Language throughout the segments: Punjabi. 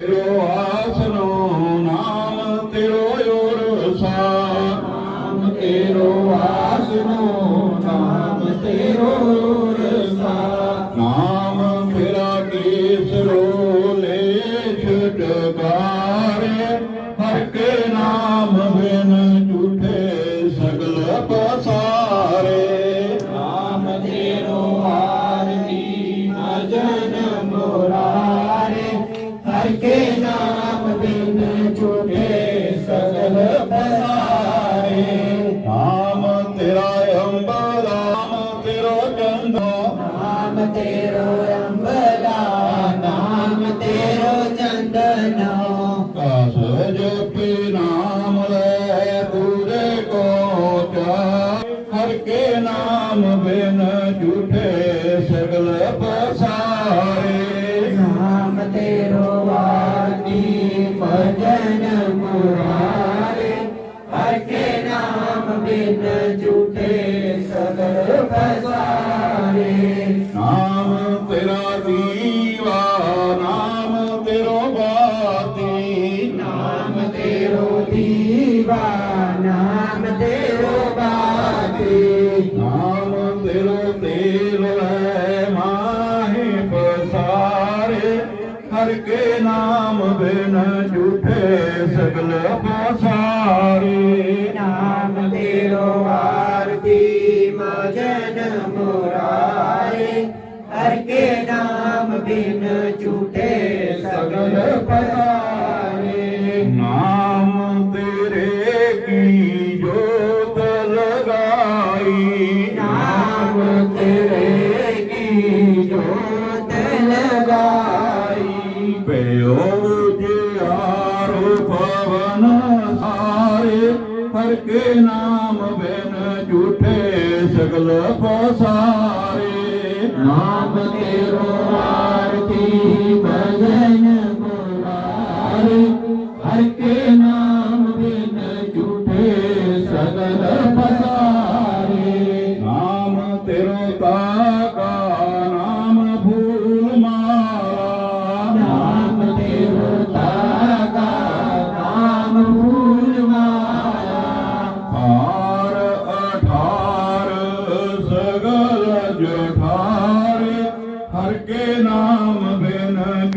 You are ਜਪੇ ਨਾਮ ਲੈ ਦੂਰੇ ਕੋ ਜਾ ਹਰ ਕੇ ਨਾਮ ਬਿਨ ਝੂਠੇ के नाम बिन झूठे सगल पता नाम तेरे की जोत लगाई। नाम तेरे की जोत लगाई। पियो जे आरो पवन आर के नाम बिन झूठे सगल प ਸਗਲ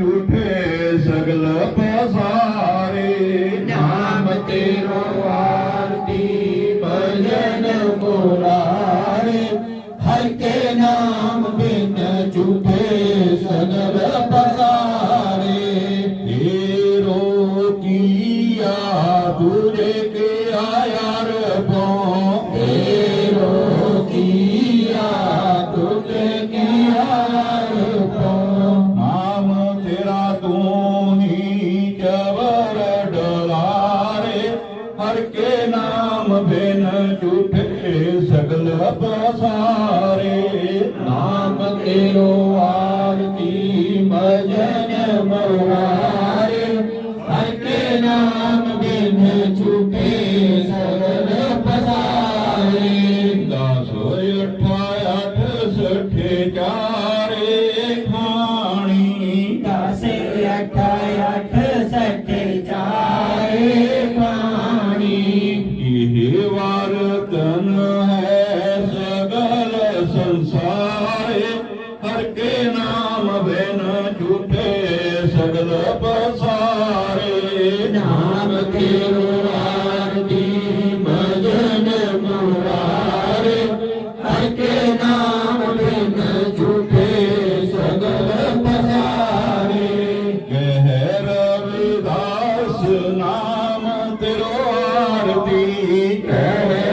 उठे सगल पे ਸੰਸਾਰੇ ਹਰ ਕੇ ਨਾਮ ਬਿਨ ਝੂਠੇ ਸਗਲ ਪਸਾਰੇ। ਨਾਮ ਕੇ ਰੂਆਰਤੀ ਮਜਨ ਮੁਰਾਰੇ ਹਰ ਕੇ ਨਾਮ ਬਿਨ ਝੂਠੇ ਸਗਲ ਪਸਾਰੇ। ਕਹਿ ਰਵਿਦਾਸ ਨਾਮ ਤਿਰੋ ਆਰਤੀ। ਕਹਿ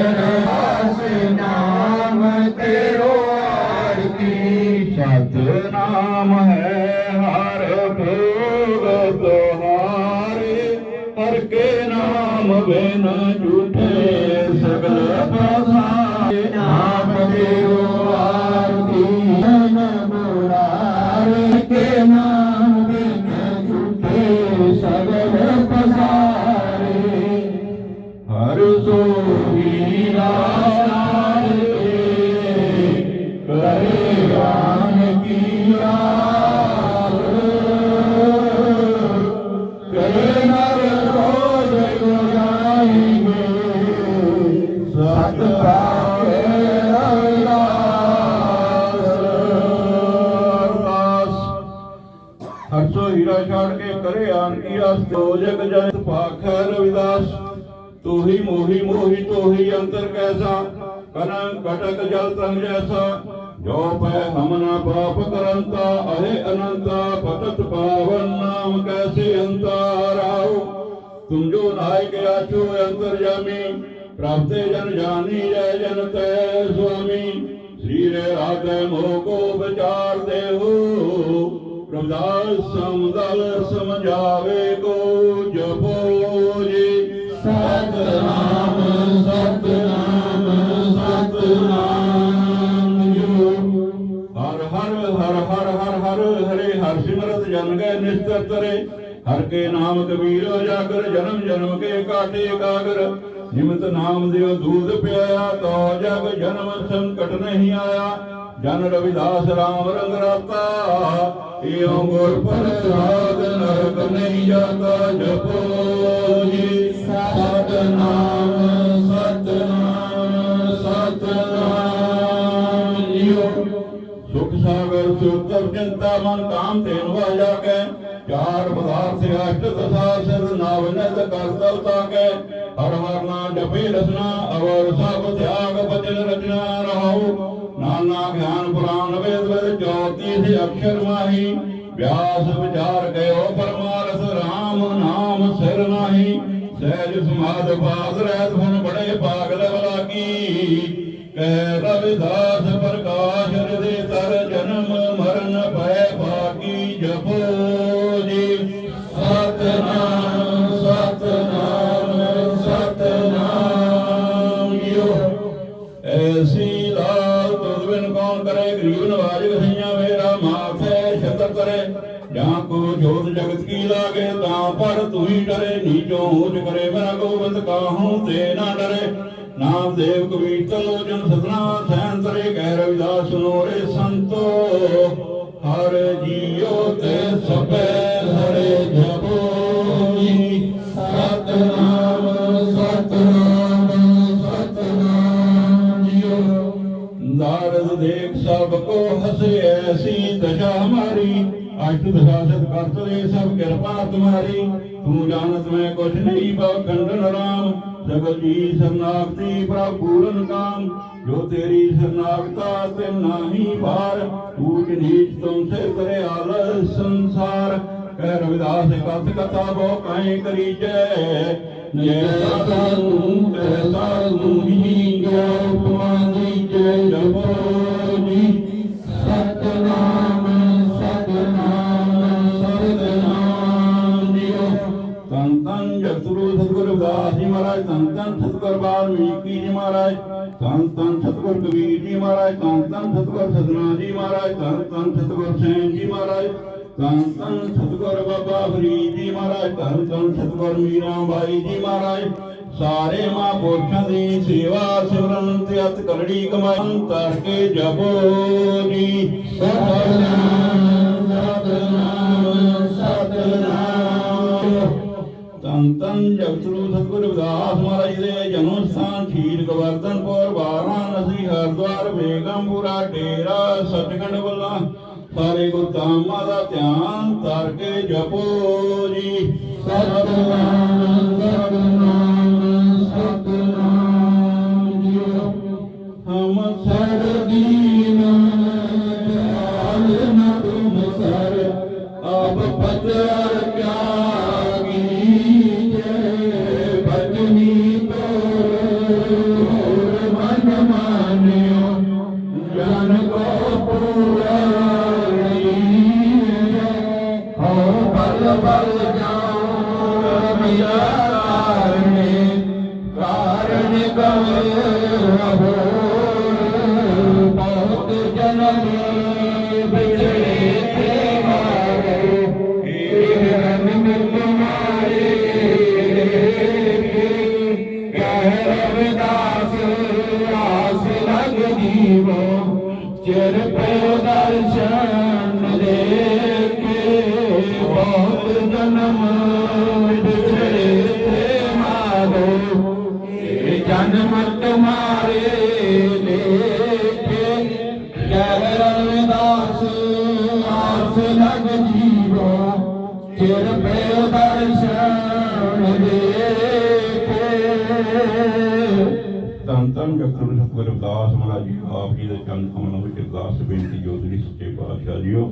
సకల ਕੇ ਜਨ ਭਾਖੈ ਰਵਿਦਾਸ। ਤੂ ਹੀ ਮੋਹੀ ਮੋਹੀ ਤੋ ਹੀ ਅੰਤਰ ਕੈਸਾ, ਕਨੰ ਕਟਕ ਜਲ ਤਰੰਗ ਜੈਸਾ। ਜੋ ਪੈ ਹਮ ਪਾਪ ਕਰੰਤਾ, ਅਹੇ ਅਨੰਤਾ ਪਤਤ ਪਾਵਨ ਨਾਮ ਕੈਸੇ ਅੰਤਾਰਾਉ ਤੁਮ ਜੋ ਨਾਇਕ ਆਚੋ, ਅੰਤਰ ਜਾਮੀ, ਪ੍ਰਾਪਤੇ ਜਨ ਜਾਨੀ ਜੈ ਜਨ ਤੈ ਸੁਆਮੀ। ਸ੍ਰੀ ਰੇ ਰਾਧੇ ਮੋਹ ਕੋ ਵਿਚਾਰ ਦੇਹੋ ਰਵਿਦਾਸ ਸਮਦਲ ਸਮਝਾਵੇ ਕੋ ਜਪੋ ਜੀ। ਸਤਨਾਮ ਸਤਨਾਮ ਸਤਨਾਮ ਜੋ ਹਰ ਹਰ ਹਰ ਹਰ ਹਰ ਹਰ, ਹਰੇ ਹਰ ਸਿਮਰਤ ਜਨ ਗਏ ਨਿਸ਼ਚਰ ਤਰੇ। ਹਰ ਕੇ ਨਾਮ ਕਬੀਰ ਜਾਗਰ ਜਨਮ ਜਨਮ ਕੇ ਕਾਟੇ ਕਾਗਰ। ਨਿਮਤ ਨਾਮ ਦਿਓ ਦੂਧ ਪਿਆਇਆ, ਤੋ ਜਗ ਜਨਮ ਸੰਕਟ ਨਹੀਂ ਆਇਆ। ਜਨ ਰਵਿਦਾਸ ਰਾਮ ਰੰਗ ਰਾਤਾ ਏਉ ਗੁਰ ਪ੍ਰਸਾਦ ਨਰਕ ਨਹੀਂ ਜਾਤਾ ਜਪੋ ਜੀ। ਸਤਨਾਮ ਸਤਨਾਮ ਸਤਨਾਮ ਜੀਓ। ਸੁਖ ਸਾਗਰ ਸੁਤਰ ਚਿੰਤਾ ਮਨ ਕਾਮ ਤੇਨ ਵਾਜਾ ਕੈ ਚਾਰ ਪਦਾਰਥ ਅਸ਼ਟ ਦਸਾ ਸਿਰ ਨਾਵ ਨਦ ਕਰਤਲ ਤਾਕੈ ਹਰ ਹਰ ਜਪੇ ਰਸਨਾ, ਅਵਰ ਸਭ ਤਿਆਗ ਬਚਨ ਰਚਨਾ ਰਹਾਉ। ਨਾਨਾ ਗਿਆਨ ਪੁਰਾਨ ਵੇਦ ਵੇਦ ਜੋਤੀ ਸੇ ਅਖਰ ਮਾਹੀ। ਵਿਆਸ ਵਿਚਾਰ ਗਇਓ ਪਰਮਾਰਥ RAM ਨਾਮ ਸਿਰ ਨਾਹੀ। ਸਹਿਜ ਸਮਾਦ ਬਾਦ ਰਹਿਤ ਹੁਣ ਬੜੇ ਪਾਗਲ ਬਲਾਗੀ ਕਹਿ ਰਵਿਦਾਸ ਪਰ ਤੂੰ ਹੀ ਡਰੇ ਨੀਚੋਂ ਊਚ ਕਰੇ, ਮੇਰਾ ਗੋਬਿੰਦ ਕਾਹੂ ਤੇ ਨਾ ਡਰੇ। ਨਾਮ ਦੇਵ ਕਬੀਰ ਤਲੋ ਜਨ ਸਤਨਾ ਸੈਨ ਤਰੇ ਕਹਿ ਰਵਿਦਾਸ ਸੁਨੋ ਸੰਤੋ। ਹਰ ਜੀਉ ਤੇ ਸਭੈ ਹਰੇ ਜਪੋ। ਜੀ ਸਤਨਾਮ ਸਤਨਾਮ ਸਤਨਾਮ ਜੀਓ ਨਾਰਦ ਦੇਖ ਸਭ ਕੋ ਹਸੇ ਐਸੀ ਦਸ਼ਾ ਹਮਾਰੀ ਅਸ਼ਟ ਦਸ਼ਾ ਸਤ ਕਰਤਰੇ ਸਭ ਕਿਰਪਾ ਤੁਮਾਰੀ, ਤੂੰ ਜਾਣਤ ਮੈਂ ਕੁਛ ਨਹੀਂ ਬਉ ਖੰਡਨ ਰਾਮ। ਸਗਲ ਜੀ ਸਰਨਾਗਤੀ ਪ੍ਰਭ ਪੂਰਨ ਕਾਮ ਜੋ ਤੇਰੀ ਸਰਨਾਗਤਾ ਤੇ ਨਾਹੀ ਭਾਰ ਊਚ ਨੀਚ ਤੁਮ ਸੇ ਕਰੇ ਆਲ ਸੰਸਾਰ। ਕਹਿ ਰਵਿਦਾਸ, ਕਥ ਕਥਾ ਬੋ ਕਾਇ ਕਰੀ ਜੈ ਜੈਸਾ ਤੂੰ ਤੈਸਾ ਤੂੰ ਹੀ ਜੋ ਉਪਮਾਨੀ ਸਤਿਗੁਰ ਕਬੀਰ ਜੀ ਮਹਾਰਾਜ ਤਨ ਤਨ ਸਤਿਗੁਰ ਸਤਨਾਮ ਜੀ ਮਹਾਰਾਜ ਤਨ ਤਨ ਸਤਿਗੁਰ ਸੈਨ ਜੀ ਮਹਾਰਾਜ ਤਨ ਤਨ ਸਤਿਗੁਰ ਬਾਬਾ ਫਰੀਦ ਜੀ ਮਹਾਰਾਜ ਤਨ ਧੰਨ ਸਤਿਗੁਰ ਮੀਰਾ ਬਾਈ ਜੀ ਮਹਾਰਾਜ। ਸਾਰੇ ਮਹਾਂਪੁਰਸ਼ਾਂ ਦੀ ਸੇਵਾ ਸਿਮਰਨ ਤੇ ਅਤ ਕਰੜੀ ਕਮਾਈ ਤਰ ਜਪੋ ਜੀ। ਸਤਨਾਮ ਸਤਨਾਮ। ਤਨ ਤਨ ਜਗਤਰੂ ਸਤਿਗੁਰ ਰਵਿਦਾਸ ਮਹਾਰਾਜ ਦੇ ਜਨਮ ਸਥਾਨ ਖੀਰ ਗਵਰਧਨਪੁਰ ਵਾਰਾਣਸੀ ਹਰਿਦੁਆਰ ਬੇਗਮਪੁਰਾ ਡੇਰਾ ਸੱਚਖੰਡ ਵੱਲਾ ਸਾਰੇ ਗੁਰਧਾਮਾਂ ਦਾ ਧਿਆਨ ਧਰ ਕੇ ਜਪੋ ਜੀ। ਸਤਨਾਮ ਸਤਨਾਮ ਧੰਨ ਧੰਨ ਡਾਕਟਰ ਮਹਾਰਾਜ ਜੀ, ਆਪ ਜੀ ਦੇ ਚਰਨ ਕਮਲਾਂ ਵਿੱਚ ਅਰਦਾਸ ਬੇਨਤੀ ਜੋਦਰੀ ਸੱਚੇ ਪਾਤਸ਼ਾਹ ਜੀਓ।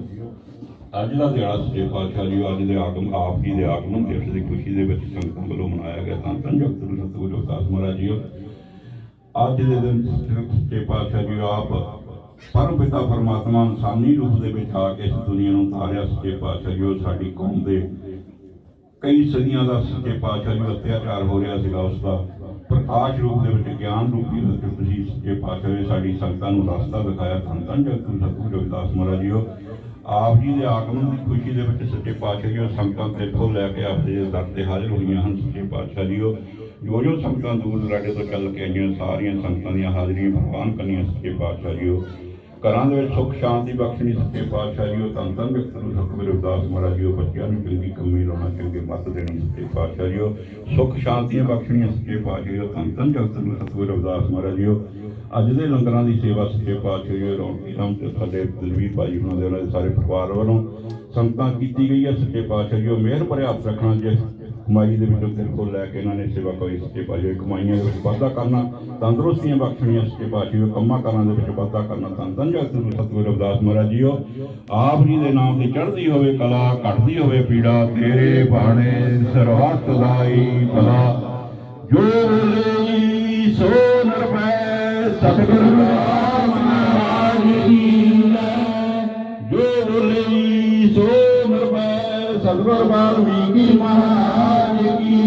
ਅੱਜ ਦਾ ਦਿਹਾੜਾ ਸੱਚੇ ਪਾਤਸ਼ਾਹ ਜੀਓ, ਅੱਜ ਦੇ ਆਗਮ, ਆਪ ਜੀ ਦੇ ਆਗਮਨ ਦਿਵਸ ਦੀ ਖੁਸ਼ੀ ਦੇ ਵਿੱਚ ਸੰਗਤਾਂ ਵੱਲੋਂ ਮਨਾਇਆ ਗਿਆ ਧੰਨ ਧੰਨ ਡਾਕਟਰ ਸਤਿਗੁਰੂ ਅਰਦਾਸ ਮਹਾਰਾਜ ਜੀਓ। ਅੱਜ ਦੇ ਦਿਨ ਸੱਚੇ ਪਾਤਸ਼ਾਹ ਜੀ ਆਪ ਪਰਮ ਪਿਤਾ ਪਰਮਾਤਮਾ ਇਨਸਾਨੀ ਰੂਪ ਦੇ ਵਿੱਚ ਆ ਕੇ ਇਸ ਦੁਨੀਆ ਨੂੰ ਤਾਰਿਆ ਸੱਚੇ ਪਾਤਸ਼ਾਹ ਜੀ ਉਹ ਸਾਡੀ ਕੌਮ ਦੇ ਕਈ ਸਦੀਆਂ ਦਾ ਸੱਚੇ ਪਾਤਸ਼ਾਹ ਜੀ ਅਤਿਆਚਾਰ ਹੋ ਰਿਹਾ ਸੀਗਾ ਉਸ ਦਾ। ਪ੍ਰਕਾਸ਼ ਰੂਪ ਦੇ ਵਿੱਚ, ਗਿਆਨ ਰੂਪੀ ਵਿੱਚ ਤੁਸੀਂ ਸੱਚੇ ਪਾਤਸ਼ਾਹ ਨੇ ਸਾਡੀ ਸੰਗਤਾਂ ਨੂੰ ਰਸਤਾ ਦਿਖਾਇਆ, ਧੰਨ ਧੰਨ ਜਗਤੂ ਸਤਿਗੁਰੂ ਰਵਿਦਾਸ ਮਹਾਰਾਜ ਜੀਓ। ਆਪ ਜੀ ਦੇ ਆਗਮਨ ਦੀ ਖੁਸ਼ੀ ਦੇ ਵਿੱਚ ਸੱਚੇ ਪਾਤਸ਼ਾਹ ਜੀ ਉਹ ਸੰਗਤਾਂ ਤੇਥੋਂ ਲੈ ਕੇ ਆਪਦੇ ਦਰ ਤੇ ਹਾਜ਼ਰ ਹੋਈਆਂ ਹਨ ਸੱਚੇ ਪਾਤਸ਼ਾਹ ਜੀਓ। ਜੋ ਜੋ ਸੰਗਤਾਂ ਦੂਰ ਦਰਾਡੇ ਤੋਂ ਚੱਲ ਕੇ ਆਈਆਂ, ਸਾਰੀਆਂ ਸੰਗਤਾਂ ਦੀਆਂ ਹਾਜ਼ਰੀਆਂ ਪ੍ਰਵਾਨ ਕਰਨੀਆਂ ਸੱਚੇ ਪਾਤਸ਼ਾਹ ਜੀਓ। ਘਰਾਂ ਦੇ ਵਿੱਚ ਸੁੱਖ, ਸ਼ਾਂਤੀ, ਬਖਸ਼ਣੀ, ਸੱਚੇ ਪਾਤਸ਼ਾਹ ਜੀ ਉਹ ਧੰਨ ਧੰਨ ਵਿਅਕਤ ਨੂੰ ਸਤਿਗੁਰੂ ਰਵਿਦਾਸ ਮਹਾਰਾਜ ਜੀ, ਉਹ ਬੱਚਿਆਂ ਨੂੰ ਚੰਗੀ ਕਮੀ ਲਾਉਣਾ, ਚੰਗੇ ਮੱਤ ਦੇਣੀ, ਸੱਚੇ ਪਾਤਸ਼ਾਹ ਜੀ, ਉਹ ਸੁੱਖ ਸ਼ਾਂਤੀਆਂ ਬਖਸ਼ਣੀਆਂ ਸੱਚੇ ਪਾਤਸ਼ਾਹ ਜੀ ਉਹ ਧੰਨ ਧੰਨ ਜਗਤ ਨੂੰ ਸਤਿਗੁਰੂ ਰਵਿਦਾਸ ਮਹਾਰਾਜ ਜੀ, ਉਹ ਅੱਜ ਦੇ ਲੰਗਰਾਂ ਦੀ ਸੇਵਾ ਸੱਚੇ ਪਾਤਸ਼ਾਹ ਜੀ ਰੌਣਕੀ ਰਾਮ ਤੇ ਸਾਡੇ ਦਲਵੀਰ ਭਾਈ ਉਹਨਾਂ ਦੇ ਉਹਨਾਂ ਦੇ ਸਾਰੇ ਪਰਿਵਾਰ ਵੱਲੋਂ ਸੰਗਤਾਂ ਕੀਤੀ ਗਈ ਹੈ, ਸੱਚੇ ਪਾਤਸ਼ਾਹ ਜੀ, ਉਹ ਮਿਹਰ ਭਰੇ ਹੱਥ ਰੱਖਣਾ ਜੇ ਕਮਾਈ ਦੇ ਵਿੱਚੋਂ ਤੇਰੇ ਲੈ ਕੇ ਇਹਨਾਂ ਨੇ ਸੇਵਾ ਕਰੀ, ਸੱਚੇ ਪਾਤਸ਼ਾਹ, ਕਮਾਈਆਂ ਦੇ ਵਿੱਚ ਵਾਧਾ ਕਰਨਾ, ਤੰਦਰੁਸਤੀਆਂ ਬਖਸ਼ਣੀਆਂ, ਸੱਚੇ ਪਾਤਸ਼ਾਹ ਕੰਮਾਂ ਕਾਰਾਂ ਦੇ ਵਿੱਚ ਵਾਧਾ ਕਰਨਾ, ਧੰਨ ਧੰਨ ਜਗਤ ਨੂੰ ਸਤਿਗੁਰੂ ਰਵਿਦਾਸ ਮਹਾਰਾਜ ਜੀਓ। ਆਪ ਜੀ ਦੇ ਨਾਮ ਤੇ ਚੜ੍ਹਦੀ ਹੋਵੇ ਕਲਾ, ਘਟਦੀ ਹੋਵੇ ਪੀੜਾ, ਤੇਰੇ ਬਾਣੇ ਸਰਵਤ ਦਾਈ ਭਲਾ। ਜੋ ਲਈ ਸੋ ਨਰਪੈ ਸਤਿਗੁਰੂ। ਨਰਪੈ ਸਤਿਗੁਰ ਵਾਲਮੀਕੀ ਮਹਾਰਾਜ ਕੀ